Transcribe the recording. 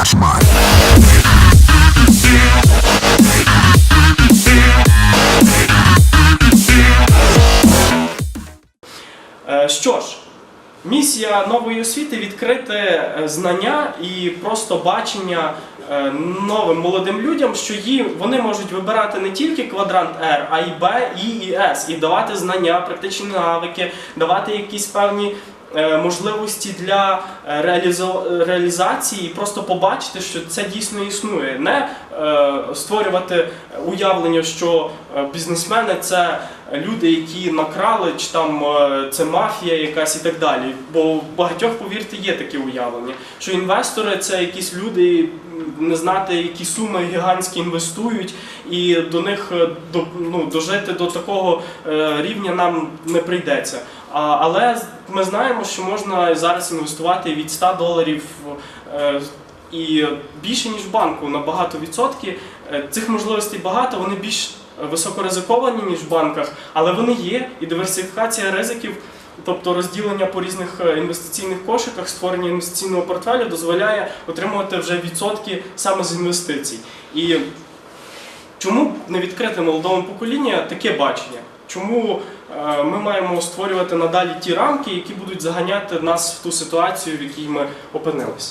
Кошмар. Е, Що ж, місія нової освіти відкрити е, знання і просто бачення е, новим молодим людям, що їм вони можуть вибирати не тільки квадрант R, а й Б, І і С, і давати знання, практичні навики, давати якісь певні. Е, Можливості для е, реалізації просто побачити, що це дійсно існує. Не е, створювати уявлення, що бізнесмени це люди, які накрали, чи там е, це мафія якась і так далі. Бо в багатьох, повірте, є такі уявлення, що інвестори це якісь люди, не знати, які суми гігантські інвестують, і до них е, ну, дожити до такого е, рівня нам не прийдеться. Але ми знаємо, що можна зараз інвестувати від 100 доларів. і більше ніж в банку на багато відсотків. Цих можливостей багато, вони більш високоризиковані, ніж в банках, але вони є. І диверсифікація ризиків, тобто розділення по різних е, інвестиційних кошиках, створення інвестиційного портфелю дозволяє отримувати вже відсотки саме з інвестицій. І чому не відкрити молодому поколінню таке бачення? Чому е, ми маємо створювати надалі ті рамки, які будуть заганяти нас в ту ситуацію, в якій ми опинилися?